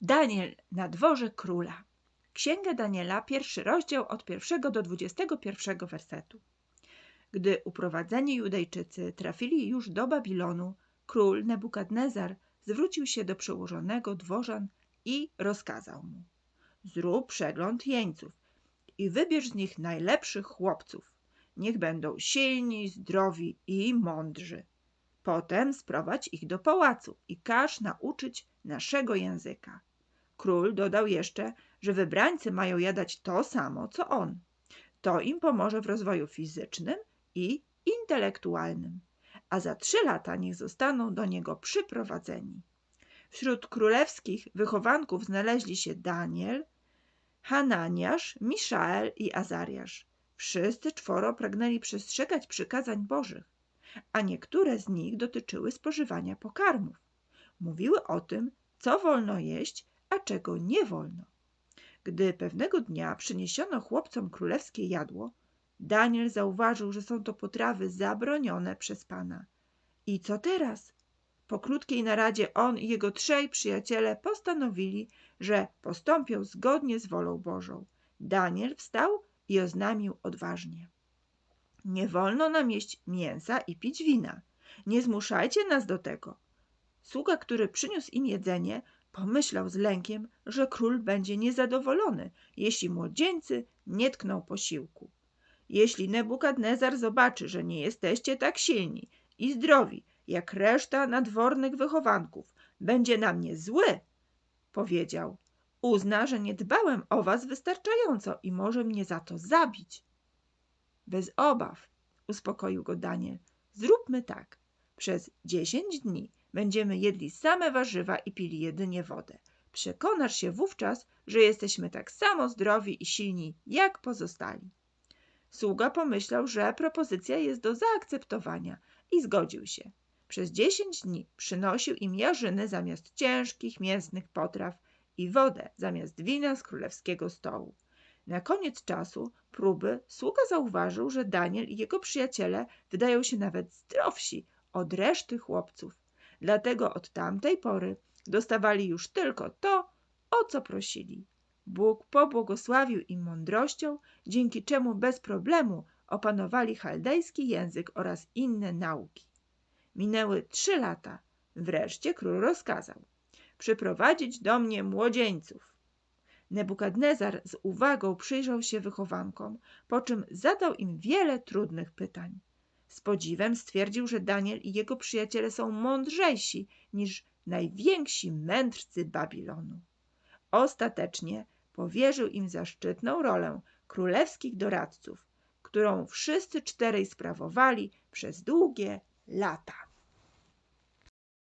Daniel na dworze króla. Księga Daniela, pierwszy rozdział od pierwszego do dwudziestego pierwszego wersetu. Gdy uprowadzeni Judejczycy trafili już do Babilonu, król Nebukadnezar zwrócił się do przełożonego dworzan i rozkazał mu: Zrób przegląd jeńców i wybierz z nich najlepszych chłopców. Niech będą silni, zdrowi i mądrzy. Potem sprowadź ich do pałacu i każ nauczyć naszego języka. Król dodał jeszcze, że wybrańcy mają jadać to samo, co on. To im pomoże w rozwoju fizycznym i intelektualnym, a za trzy lata niech zostaną do niego przyprowadzeni. Wśród królewskich wychowanków znaleźli się Daniel, Hananiasz, Miszael i Azariasz. Wszyscy czworo pragnęli przestrzegać przykazań bożych, a niektóre z nich dotyczyły spożywania pokarmów. Mówiły o tym, co wolno jeść, a czego nie wolno. Gdy pewnego dnia przyniesiono chłopcom królewskie jadło, Daniel zauważył, że są to potrawy zabronione przez pana. I co teraz? Po krótkiej naradzie on i jego trzej przyjaciele postanowili, że postąpią zgodnie z wolą Bożą. Daniel wstał i oznamił odważnie. Nie wolno nam jeść mięsa i pić wina. Nie zmuszajcie nas do tego. Sługa, który przyniósł im jedzenie, pomyślał z lękiem, że król będzie niezadowolony, jeśli młodzieńcy nie tkną posiłku. Jeśli Nebukadnezar zobaczy, że nie jesteście tak silni i zdrowi jak reszta nadwornych wychowanków, będzie na mnie zły, powiedział. Uzna, że nie dbałem o was wystarczająco i może mnie za to zabić. Bez obaw, uspokoił go Daniel. Zróbmy tak. Przez dziesięć dni będziemy jedli same warzywa i pili jedynie wodę. Przekonasz się wówczas, że jesteśmy tak samo zdrowi i silni jak pozostali. Sługa pomyślał, że propozycja jest do zaakceptowania i zgodził się. Przez dziesięć dni przynosił im jarzyny zamiast ciężkich mięsnych potraw i wodę zamiast wina z królewskiego stołu. Na koniec czasu próby sługa zauważył, że Daniel i jego przyjaciele wydają się nawet zdrowsi od reszty chłopców. Dlatego od tamtej pory dostawali już tylko to, o co prosili. Bóg pobłogosławił im mądrością, dzięki czemu bez problemu opanowali chaldejski język oraz inne nauki. Minęły trzy lata. Wreszcie król rozkazał przyprowadzić do mnie młodzieńców. Nebukadnezar z uwagą przyjrzał się wychowankom, po czym zadał im wiele trudnych pytań. Z podziwem stwierdził, że Daniel i jego przyjaciele są mądrzejsi niż najwięksi mędrcy Babilonu. Ostatecznie powierzył im zaszczytną rolę królewskich doradców, którą wszyscy czterej sprawowali przez długie lata.